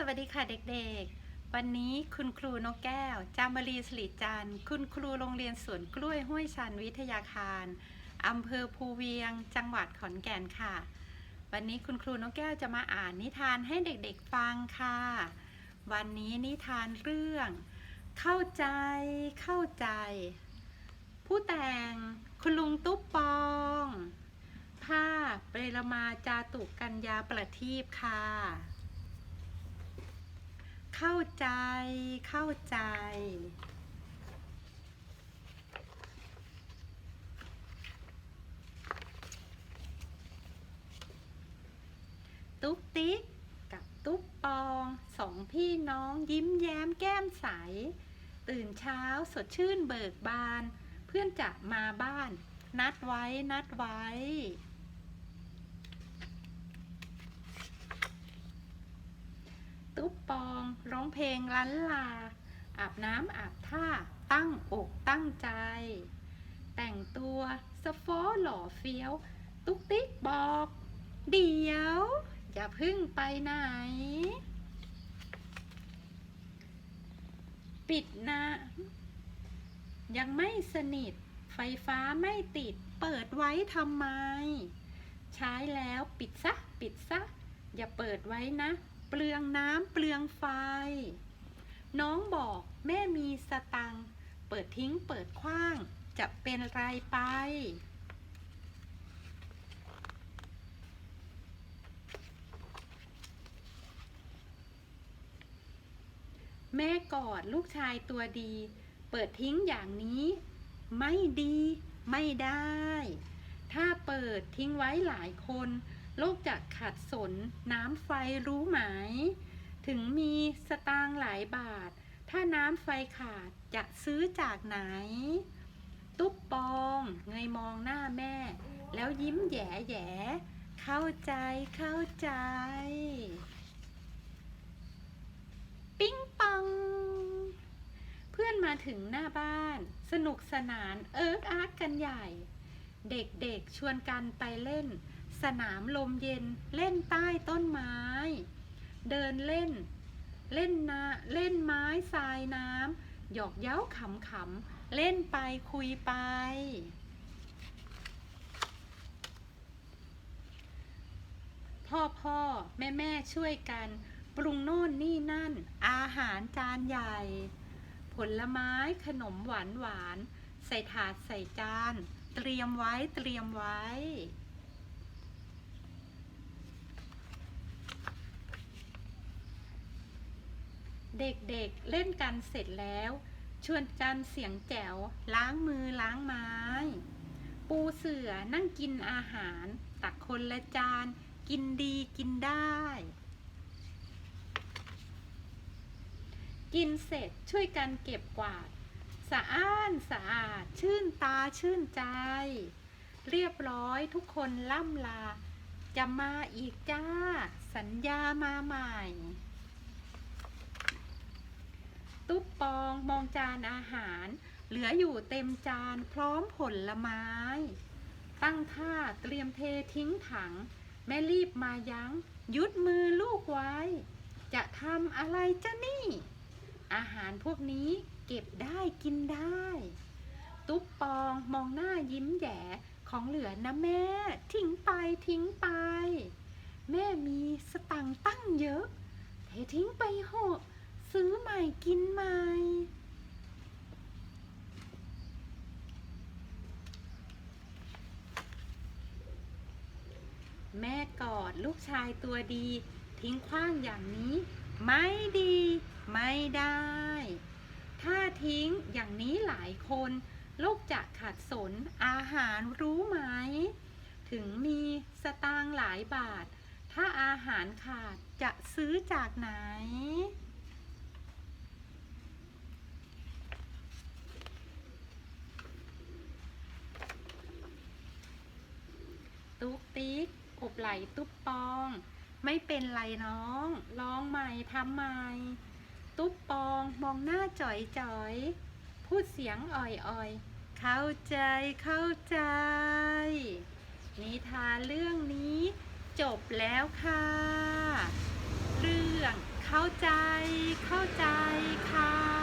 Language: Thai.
สวัสดีค่ะเด็กๆ วันนี้คุณครูนกแก้ว จามรีสลิจันคุณครูโรงเรียนสวนกล้วยห้วยชันวิทยาคารอำเภอภูเวียง จังหวัดขอนแก่นค่ะ วันนี้คุณครูนกแก้วจะมาอ่านนิทานให้เด็กๆฟังค่ะ วันนี้นิทานเรื่อง เข้าใจ เข้าใจ ผู้แต่งคุณลุงตุ๊บปองภาเปรมาจาตุกัญญาประทีปค่ะ เข้าใจเข้าใจ ตุ๊กติ๊กกับตุ๊กปองสองพี่น้องยิ้มแย้มแก้มใส ตื่นเช้าสดชื่นเบิกบาน เพื่อนจะมาบ้าน นัดไว้นัดไว้ ตุ๊บปอง ร้องเพลงล้านลา อาบน้ำอาบท่า ตั้งอกตั้งใจ แต่งตัวสโฟหล่อเฟี้ยว ตุ๊กติ๊กบอก เดี๋ยว อย่าพึ่งไปไหน ปิดนะ ยังไม่สนิท ไฟฟ้าไม่ติด เปิดไว้ทำไม ใช้แล้วปิดซะ ปิดซะ อย่าเปิดไว้นะ เปลืองน้ำเปลืองไฟ น้องบอกแม่มีสตัง เปิดทิ้งเปิดขว้าง จะเป็นไรไป แม่กอดลูกชายตัวดี เปิดทิ้งอย่างนี้ ไม่ดี ไม่ได้ ถ้าเปิดทิ้งไว้หลายคน โลกจะขัดสน น้ำไฟรู้ไหม ถึงมีสตางค์หลายบาท ถ้าน้ำไฟขาดจะซื้อจากไหน ตุ๊บปองเงยมองหน้าแม่ แล้วยิ้มแย่แย่เข้าใจเข้าใจ ปิ๊งปอง เพื่อนมาถึงหน้าบ้าน สนุกสนานเอิ๊กอาร์กกันใหญ่ เด็กๆชวนกันไปเล่น สนามลมเย็นเล่นใต้ต้นไม้ เดินเล่น เล่นนาเล่นไม้ทรายน้ำหยอกเย้าขำๆเล่นไปคุยไป พ่อพ่อแม่แม่ช่วยกัน ปรุงโน่นนี่นั่น อาหารจานใหญ่ ผลไม้ขนมหวานหวาน ใส่ถาดใส่จาน เตรียมไว้เตรียมไว้ เด็กๆเล่นกันเสร็จแล้ว ชวนกันเสียงแจ๋ว ล้างมือล้างไม้ ปูเสือนั่งกินอาหาร ตักคนละจาน กินดีกินได้ กินเสร็จช่วยกันเก็บกวาด สะอ้านสะอาด ชื่นตาชื่นใจ เรียบร้อยทุกคนล่ำลา จะมาอีกจ้า สัญญามาใหม่ ตุ๊บปองมองจานอาหาร เหลืออยู่เต็มจานพร้อมผลไม้ ตั้งท่าเตรียมเททิ้งถัง แม่รีบมายัง้ง ยุดมือลูกไว้ จะทำอะไรจ้ะนี่ อาหารพวกนี้เก็บได้กินได้ ตุ๊บปองมองหน้ายิ้มแย่ของเหลือนะแม่ ทิ้งไปทิ้งไป แม่มีสตังตั้งเยอะ เททิ้งไปเหอะ ซื้อใหม่กินใหม่แม่กอดลูกชายตัวดี ทิ้งขว้างอย่างนี้ ไม่ดี ไม่ได้ ถ้าทิ้งอย่างนี้หลายคนโลกจะขาดสนอาหารรู้ไหม ถึงมีสตางค์หลายบาท ถ้าอาหารขาดจะซื้อจากไหน ตุ๊กติ๊กอบ ไหลตุ๊บปอง ไม่เป็นไรน้อง ลองใหม่ทำใหม่ ตุ๊บปองมองหน้าจ่อยจ่อย พูดเสียงอ่อยๆ เข้าใจเข้าใจ นิทานเรื่องนี้จบแล้วค่ะ เรื่องเข้าใจเข้าใจค่ะ